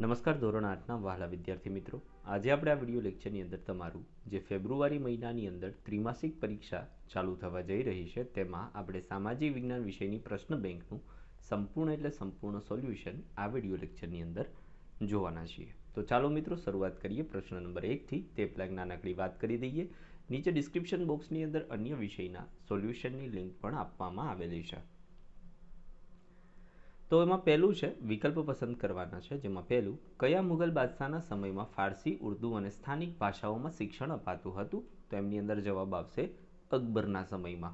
નમસ્કાર, ધોરણ આઠના વહાલા વિદ્યાર્થી મિત્રો. આજે આપણે આ વીડિયો લેક્ચરની અંદર તમારું જે ફેબ્રુઆરી મહિનાની અંદર ત્રિમાસિક પરીક્ષા ચાલુ થવા જઈ રહી છે, તેમાં આપણે સામાજિક વિજ્ઞાન વિષયની પ્રશ્ન બેંકનું સંપૂર્ણ એટલે સંપૂર્ણ સોલ્યુશન આ વીડિયો લેક્ચરની અંદર જોવાના છીએ. તો ચાલો મિત્રો, શરૂઆત કરીએ. પ્રશ્ન નંબર એકથી તે પ્લેગ નાનકડી વાત કરી દઈએ. નીચે ડિસ્ક્રિપ્શન બોક્સની અંદર અન્ય વિષયના સોલ્યુશનની લિંક પણ આપવામાં આવેલી છે. તો એમાં પહેલું છે, વિકલ્પ પસંદ કરવાના છે, જેમાં પહેલું, કયા મુઘલ બાદશાહના સમયમાં ફારસી, ઉર્દુ અને સ્થાનિક ભાષાઓમાં શિક્ષણ અપાતું હતું? તો એમની અંદર જવાબ આવશે, અકબરના સમયમાં.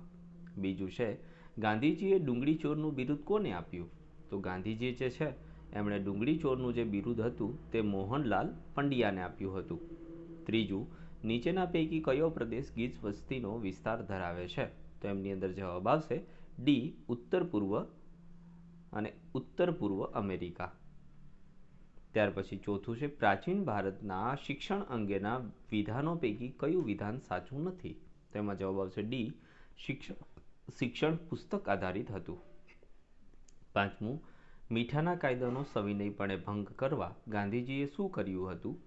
બીજું છે, ગાંધીજીએ ડુંગળી ચોરનું બિરુદ કોને આપ્યું? તો ગાંધીજી જે છે, એમણે ડુંગળી ચોરનું જે બિરુદ હતું, તે મોહનલાલ પંડ્યાને આપ્યું હતું. ત્રીજું, નીચેના પૈકી કયો પ્રદેશ ગીચ વસ્તીનો વિસ્તાર ધરાવે છે? તો એમની અંદર જવાબ આવશે, ડી, ઉત્તર પૂર્વ અને ઉત્તર પૂર્વ અમેરિકા. ત્યાર પછી ચોથું છે, પ્રાચીન ભારતના શિક્ષણ અંગેના વિધાનો પૈકી કયું વિધાન સાચું નથી? તેમાં જવાબ આવશે ડી, શિક્ષણ શિક્ષણ પુસ્તક આધારિત હતું. પાંચમું, મીઠાના કાયદાનો સવિનયપણે ભંગ કરવા ગાંધીજીએ શું કર્યું હતું?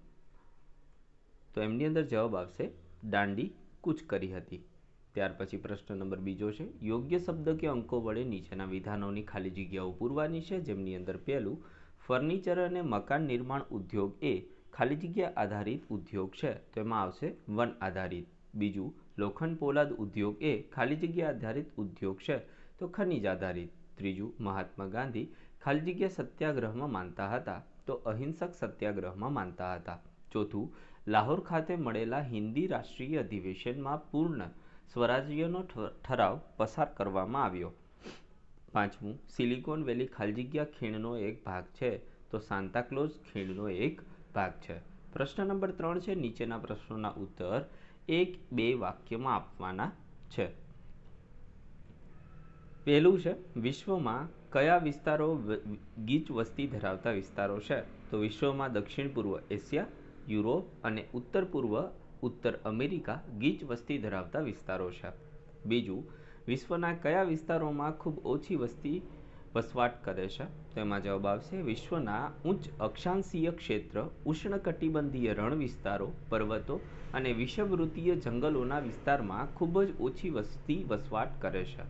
તો એમની અંદર જવાબ આવશે, દાંડી કૂચ કરી હતી. ત્યાર પછી પ્રશ્ન નંબર બીજો છે, યોગ્ય શબ્દ કે અંકો વડે નીચેના વિધાનોની ખાલી જગ્યાઓ પૂરવાની છે, જેમની અંદર પહેલું, ફર્નિચર અને મકાન નિર્માણ ઉદ્યોગ એ ખાલી જગ્યા આધારિત ઉદ્યોગ છે, તો એમાં આવશે વન આધારિત. બીજું, લોખંડ પોલાદ ઉદ્યોગ એ ખાલી જગ્યા આધારિત ઉદ્યોગ છે, તો ખનિજ આધારિત. ત્રીજું, મહાત્મા ગાંધી ખાલી જગ્યા સત્યાગ્રહમાં માનતા હતા, તો અહિંસક સત્યાગ્રહમાં માનતા હતા. ચોથું, લાહોર ખાતે મળેલા હિન્દી રાષ્ટ્રીય અધિવેશનમાં પૂર્ણ સ્વરાજ્યનો ઠરાવ પસાર કરવામાં આવ્યો. પાંચમું, સિલિકોન વેલી ખાલજીગ્યા ખીણનો એક ભાગ છે, તો સાંતાક્લોઝ ખીણનો એક ભાગ છે. પ્રશ્ન નંબર ત્રણ છે, નીચેના પ્રશ્નોના ઉત્તર એક, બે વાક્યમાં આપવાના છે. પહેલું છે, વિશ્વમાં કયા વિસ્તારો ગીચ વસ્તી ધરાવતા વિસ્તારો છે? તો વિશ્વમાં દક્ષિણ પૂર્વ એશિયા, યુરોપ અને ઉત્તર પૂર્વ ઉત્તર અમેરિકા ગીચ વસ્તી ધરાવતા વિસ્તારો છે. બીજું, વિશ્વના કયા વિસ્તારોમાં ખૂબ ઓછી વસ્તી વસવાટ કરે છે? તેમાં જવાબ આવશે, વિશ્વના ઉચ્ચ અક્ષાંશીય ક્ષેત્ર, ઉષ્ણકટિબંધીય રણ વિસ્તારો પર્વતો અને વિષવવૃત્તીય જંગલોના વિસ્તારમાં ખૂબ જ ઓછી વસ્તી વસવાટ કરે છે.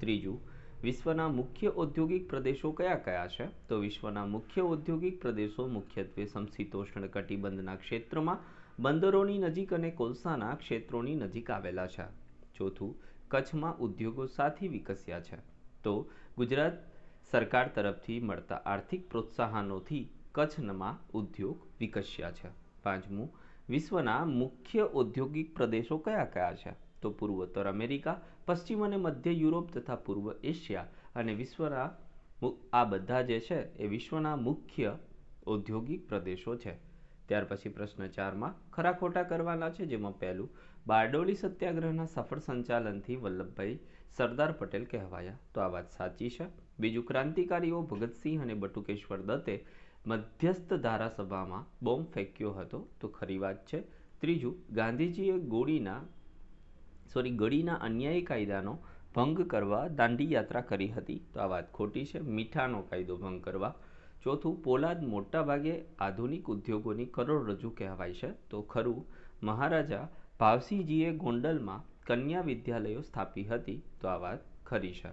ત્રીજું, વિશ્વના મુખ્ય ઔદ્યોગિક પ્રદેશો કયા કયા છે? તો વિશ્વના મુખ્ય ઔદ્યોગિક પ્રદેશો મુખ્યત્વે સમશીતોષ્ણ કટિબંધના ક્ષેત્રમાં બંદરોની નજીક અને કોલસાના ક્ષેત્રોની નજીક આવેલા છે. ચોથું, કચ્છમાં ઉદ્યોગો સાથી વિકસ્યા છે. તો ગુજરાત સરકાર તરફથી મળતા આર્થિક પ્રોત્સાહનોથી કચ્છમાં ઉદ્યોગ વિકસ્યા છે. પાંચમું, વિશ્વના મુખ્ય ઔદ્યોગિક પ્રદેશો કયા કયા છે? તો પૂર્વોત્તર અમેરિકા, પશ્ચિમ અને મધ્ય યુરોપ તથા પૂર્વ એશિયા અને વિશ્વના આ બધા જે છે એ વિશ્વના મુખ્ય ઔદ્યોગિક પ્રદેશો છે. ત્યાર પછી પ્રશ્ન ચારમાં, ખરા ખોટા કરવાના છે? જેમાં પહેલું, બારડોલી સત્યાગ્રહના સફળ સંચાલનથી વલ્લભભાઈ સરદાર પટેલ કહેવાયા. તો આ વાત સાચી છે. બીજું, ક્રાંતિકારીઓ ભગતસિંહ અને બટુકેશ્વર દત્તે મધ્યસ્થ ધારાસભામાં બોમ્બ ફેંક્યો હતો. તો ખરી વાત છે. ત્રીજું, ગાંધીજીએ ગોળીના, સોરી, ગળીના અન્યાયી કાયદાનો ભંગ કરવા દાંડી યાત્રા કરી હતી. તો આ વાત ખોટી છે. મીઠાનો કાયદો ભંગ કરવા ચોથું, પોલાદ મોટાભાગે આધુનિક ઉદ્યોગોની કરોડરજ્જુ કહેવાય છે. તો ખરું, મહારાજા ભાવસિંહજીએ ગોંડલમાં કન્યા વિદ્યાલયો સ્થાપી હતી. તો આ વાત ખરી છે.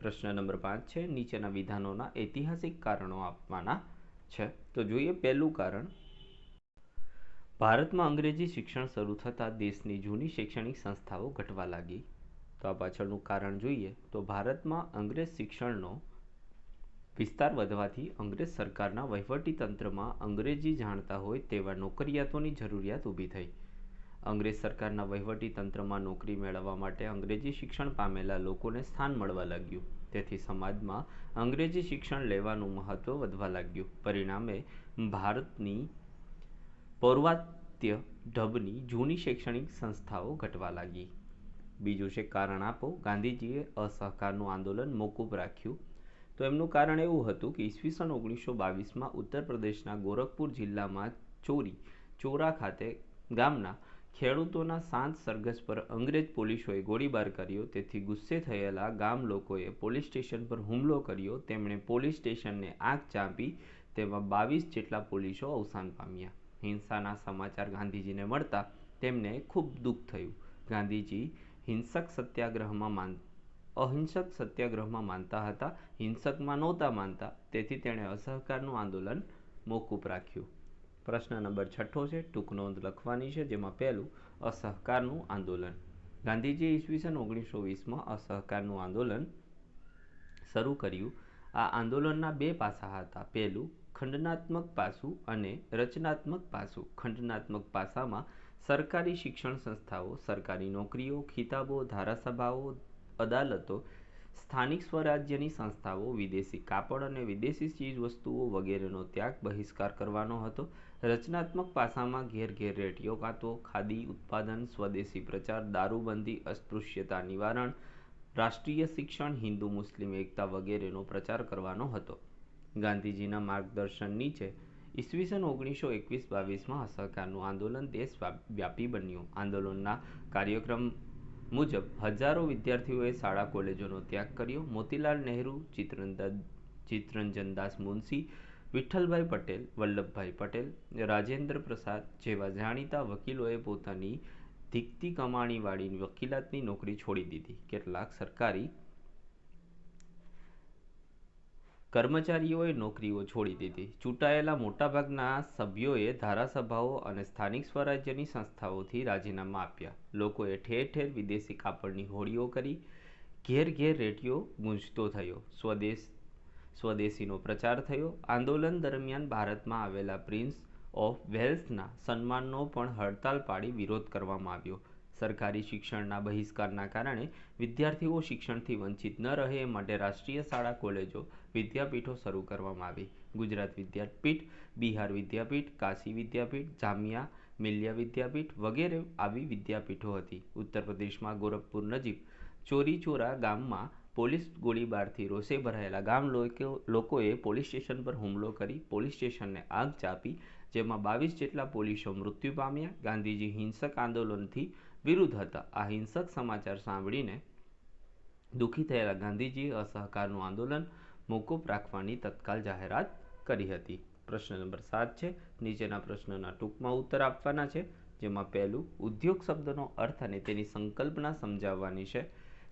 પ્રશ્ન નંબર પાંચ છે, નીચેના વિધાનોના ઐતિહાસિક કારણો આપવાના છે. તો જોઈએ પહેલું કારણ. ભારતમાં અંગ્રેજી શિક્ષણ શરૂ થતાં દેશની જૂની શૈક્ષણિક સંસ્થાઓ ઘટવા લાગી. તો આ પાછળનું કારણ જોઈએ તો ભારતમાં અંગ્રેજ શિક્ષણનો વિસ્તાર વધવાથી અંગ્રેજ સરકારના વહીવટી તંત્રમાં અંગ્રેજી જાણતા હોય તેવા નોકરિયાતોની જરૂરિયાત ઊભી થઈ. અંગ્રેજ સરકારના વહીવટી તંત્રમાં નોકરી મેળવવા માટે અંગ્રેજી શિક્ષણ પામેલા લોકોને સ્થાન મળવા લાગ્યું. તેથી સમાજમાં અંગ્રેજી શિક્ષણ લેવાનું મહત્ત્વ વધવા લાગ્યું. પરિણામે ભારતની પૌર્વાત્ય ઢબની જૂની શૈક્ષણિક સંસ્થાઓ ઘટવા લાગી. બીજું છે, કારણ આપો, ગાંધીજીએ અસહકારનું આંદોલન મોકૂફ રાખ્યું. તો એમનું કારણ એવું હતું કે ઈસવીસન ઓગણીસો બાવીસમાં ઉત્તર પ્રદેશના ગોરખપુર જિલ્લામાં ચોરી, ચોરા ખાતે ગામના ખેડૂતોના શાંત સરઘસ પર અંગ્રેજ પોલીસોએ ગોળીબાર કર્યો. તેથી ગુસ્સે થયેલા ગામ લોકોએ પોલીસ સ્ટેશન પર હુમલો કર્યો. તેમણે પોલીસ સ્ટેશનને આગ ચાંપી તેમાં બાવીસ જેટલા પોલીસો અવસાન પામ્યા. હિંસાના સમાચાર ગાંધીજીને મળતા તેમને ખૂબ દુઃખ થયું. ગાંધીજી હિંસક સત્યાગ્રહમાં માન અહિંસક સત્યાગ્રહમાં માનતા હતા, હિંસકમાં નહોતા માનતા, તેથી તેણે અસહકારનું આંદોલન મોકૂફ રાખ્યું. પ્રશ્ન નંબર છઠ્ઠો છે, ટૂંક નોંધ લખવાની છે, જેમાં પહેલું, અસહકારનું આંદોલન. ગાંધીજીએ ઈસવીસન ઓગણીસો વીસમાં અસહકારનું આંદોલન શરૂ કર્યું. આ આંદોલનના બે પાસા હતા. પહેલું, ખંડનાત્મક પાસું અને રચનાત્મક પાસું. ખંડનાત્મક પાસામાં સરકારી શિક્ષણ સંસ્થાઓ, સરકારી નોકરીઓ, ખિતાબો, ધારાસભાઓ અદાલતો સ્થાનિક સ્વરાજ્યની સંસ્થાઓ, વિદેશી કાપડ અને વિદેશી ચીજવસ્તુઓ વગેરેનો ત્યાગ બહિષ્કાર કરવાનો હતો. રચનાત્મક પાસામાં ઘેર ઘેર રેડિયો કાતો, ખાદી, ઉત્પાદન, સ્વદેશી પ્રચાર, દારૂબંધી, અસ્પૃશ્યતા નિવારણ, રાષ્ટ્રીય શિક્ષણ, હિન્દુ, મુસ્લિમ એકતા વગેરેનો પ્રચાર કરવાનો હતો. ગાંધીજીના માર્ગદર્શન નીચે ઈસવીસન ઓગણીસો એકવીસ બાવીસમાં અસહકારનું આંદોલન દેશ વ્યાપી બન્યું. આંદોલનના કાર્યક્રમ મુજબ, હજારો વિદ્યાર્થીઓએ શાળા કોલેજોનો ત્યાગ કર્યો. મોતીલાલ નહેરુ ચિત્તરંજન દાસ મુનશી, વિઠ્ઠલભાઈ પટેલ, વલ્લભભાઈ પટેલ, રાજેન્દ્ર પ્રસાદ જેવા જાણીતા વકીલોએ પોતાની ધીકતી કમાણીવાળી વકીલાતની નોકરી છોડી દીધી. કેટલાક સરકારી કર્મચારીઓએ નોકરીઓ છોડી દીધી. ચૂંટાયેલા મોટાભાગના સભ્યોએ ધારાસભાઓ અને સ્થાનિક સ્વરાજ્યની સંસ્થાઓથી રાજીનામા આપ્યા. લોકોએ ઠેર ઠેર વિદેશી કાપડની હોડીઓ કરી, ઘેર ઘેર રેડિયો ગુંજતો થયો. સ્વદેશ, સ્વદેશીનો પ્રચાર થયો. આંદોલન દરમિયાન ભારતમાં આવેલા પ્રિન્સ ઓફ વેલ્સના સન્માનનો પણ હડતાલ પાડી વિરોધ કરવામાં આવ્યો. સરકારી શિક્ષણના બહિષ્કારના કારણે વિદ્યાર્થીઓ શિક્ષણથી વંચિત ન રહે એ માટે રાષ્ટ્રીય શાળા, કોલેજો, વિદ્યાપીઠો શરૂ કરવામાં આવી. ગુજરાત વિદ્યાપીઠ, બિહાર વિદ્યાપીઠ, કાશી વિદ્યાપીઠ, જામિયા, મિલ્યા વિદ્યાપીઠ વગેરે આવી વિદ્યાપીઠો હતી. ઉત્તર પ્રદેશમાં ગોરખપુર નજીક ચોરીચોરા ગામમાં પોલીસ ગોળીબારથી રોષે ભરાયેલા ગામ લોકોએ પોલીસ સ્ટેશન પર હુમલો કરી પોલીસ સ્ટેશનને આગ ચાપી, જેમાં બાવીસ જેટલા પોલીસો મૃત્યુ પામ્યા. ગાંધીજી હિંસક આંદોલનથી વિરુદ્ધ હતા. આ હિંસક સમાચાર સાંભળીને દુઃખી થયેલા ગાંધીજીએ અસહકારનું આંદોલન મોકૂફ રાખવાની તત્કાલ જાહેરાત કરી હતી. પ્રશ્ન નંબર સાત છે. નીચેના પ્રશ્નના ટૂંકમાં ઉત્તર આપવાના છે, જેમાં પહેલું, ઉદ્યોગ શબ્દનો અર્થ અને તેની સંકલ્પના સમજાવવાની છે.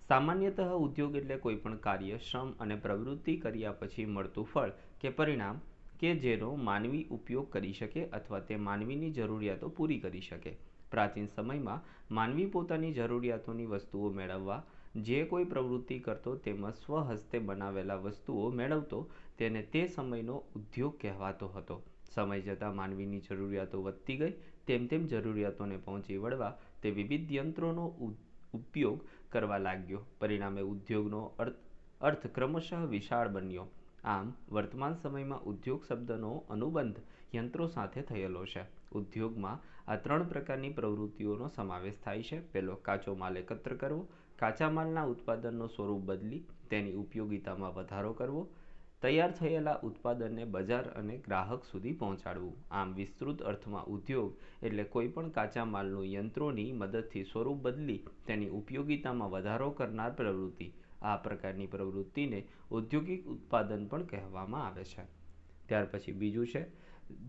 સામાન્યતઃ ઉદ્યોગ એટલે કોઈ પણ કાર્ય, શ્રમ અને પ્રવૃત્તિ કર્યા પછી મળતું ફળ કે પરિણામ કે જેનો માનવી ઉપયોગ કરી શકે અથવા તે માનવીની જરૂરિયાતો પૂરી કરી શકે. પ્રાચીન સમયમાં માનવી પોતાની જરૂરિયાતોની વસ્તુઓ મેળવવા, જે કોઈ પ્રવૃત્તિ કરતો તેમજ સ્વહસ્તે બનાવેલા વસ્તુઓ મેળવતો તેને તે સમયનો ઉદ્યોગ કહેવાતો હતો. સમય જતાં માનવીની જરૂરિયાતો વધતી ગઈ, તેમ તેમ જરૂરિયાતોને પહોંચી વળવા તે વિવિધ યંત્રોનો ઉપયોગ કરવા લાગ્યો. પરિણામે ઉદ્યોગનો અર્થ અર્થ ક્રમશઃ વિશાળ બન્યો. આમ, વર્તમાન સમયમાં ઉદ્યોગ શબ્દનો અનુબંધ યંત્રો સાથે થયેલો છે. ઉદ્યોગમાં આ ત્રણ પ્રકારની પ્રવૃત્તિઓનો સમાવેશ થાય છે. પહેલો, કાચો માલ એકત્ર કરવો. કાચા માલના ઉત્પાદનનું સ્વરૂપ બદલી તેની ઉપયોગિતામાં વધારો કરવો. તૈયાર થયેલા ઉત્પાદનને બજાર અને ગ્રાહક સુધી પહોંચાડવું. આમ, વિસ્તૃત અર્થમાં ઉદ્યોગ એટલે કોઈપણ કાચા માલનું યંત્રોની મદદથી સ્વરૂપ બદલી તેની ઉપયોગિતામાં વધારો કરનાર પ્રવૃત્તિ. આ પ્રકારની પ્રવૃત્તિને ઔદ્યોગિક ઉત્પાદન પણ કહેવામાં આવે છે. ત્યાર પછી બીજું છે,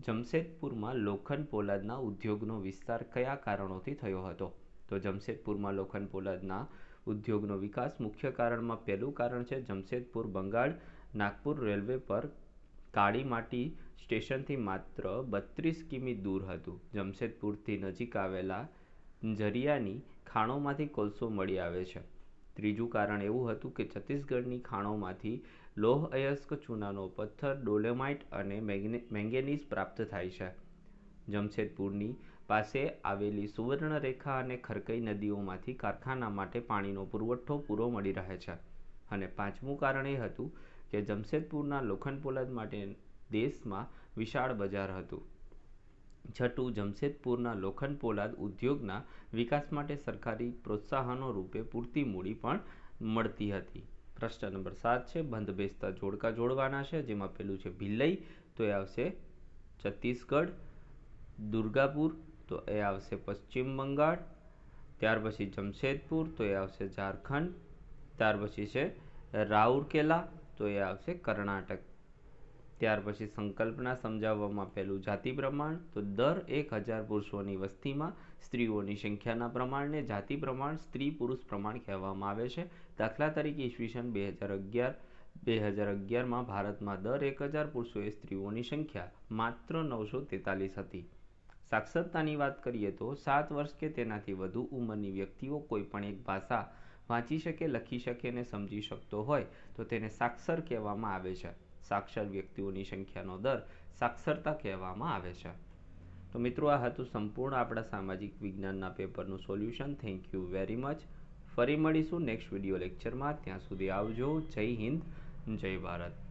જમશેદપુરમાં લોખંડ પોલાદના ઉદ્યોગનો વિસ્તાર કયા કારણોથી થયો હતો? તો જમશેદપુરમાં લોખંડ પોલાદના ઉદ્યોગનો વિકાસ મુખ્ય કારણમાં પહેલું કારણ છે, જમશેદપુર બંગાળ નાગપુર રેલવે પર કાળી માટી સ્ટેશનથી માત્ર બત્રીસ કિમી દૂર હતું. જમશેદપુરથી નજીક આવેલા ઝરિયાની ખાણોમાંથી કોલસો મળી આવે છે. ત્રીજું કારણ એવું હતું કે છત્તીસગઢની ખાણોમાંથી લોહ અયસ્ક ચૂનાનો પથ્થર, ડોલેમાઇટ અને મેંગેનીઝ પ્રાપ્ત થાય છે. જમશેદપુરની પાસે આવેલી સુવર્ણરેખા અને ખરકઈ નદીઓમાંથી કારખાના માટે પાણીનો પુરવઠો પૂરો મળી રહે છે. અને પાંચમું કારણ એ હતું કે જમશેદપુરના લોખંડ પોલાદ માટે દેશમાં વિશાળ બજાર હતું. છઠ્ઠું, જમશેદપુરના લોખંડ પોલાદ ઉદ્યોગના વિકાસ માટે સરકારી પ્રોત્સાહનો રૂપે પૂરતી મૂડી પણ મળતી હતી. પ્રશ્ન નંબર સાત છે, બંધ બેસતા જોડકા જોડવાના છે, જેમાં પેલું છે ભિલઈ તો એ આવશે છત્તીસગઢ, દુર્ગાપુર, તો એ આવશે પશ્ચિમ બંગાળ, ત્યાર પછી જમશેદપુર, તો એ આવશે ઝારખંડ, ત્યાર પછી છે રાઉરકેલા, તો એ આવશે કર્ણાટક. ત્યાર પછી સંકલ્પના સમજાવવામાં પહેલું જાતિ પ્રમાણ, તો દર એક હજાર પુરુષોની વસ્તીમાં સ્ત્રીઓની સંખ્યાના પ્રમાણને જાતિ પ્રમાણ, સ્ત્રી પુરુષ પ્રમાણ કહેવામાં આવે છે. દાખલા તરીકે ઈસવીસન બે હજાર અગિયાર, બે હજાર અગિયારમાં ભારતમાં દર એક હજાર પુરુષોએ સ્ત્રીઓની સંખ્યા માત્ર નવસો તેતાલીસ હતી. સાક્ષરતાની વાત કરીએ તો સાત વર્ષ કે તેનાથી વધુ ઉંમરની વ્યક્તિઓ કોઈપણ એક ભાષા વાંચી શકે, લખી શકે અને સમજી શકતો હોય તો તેને સાક્ષર કહેવામાં આવે છે. સાક્ષર વ્યક્તિઓની સંખ્યાનો દર સાક્ષરતા કહેવામાં આવે છે. તો મિત્રો, આ હતું સંપૂર્ણ આપણા સામાજિક વિજ્ઞાનના પેપરનું solution. Thank you very much ફરી મળીશું નેક્સ્ટ વીડિયો લેક્ચરમાં. ત્યાં સુધી આવજો. જય હિન્દ. જય ભારત.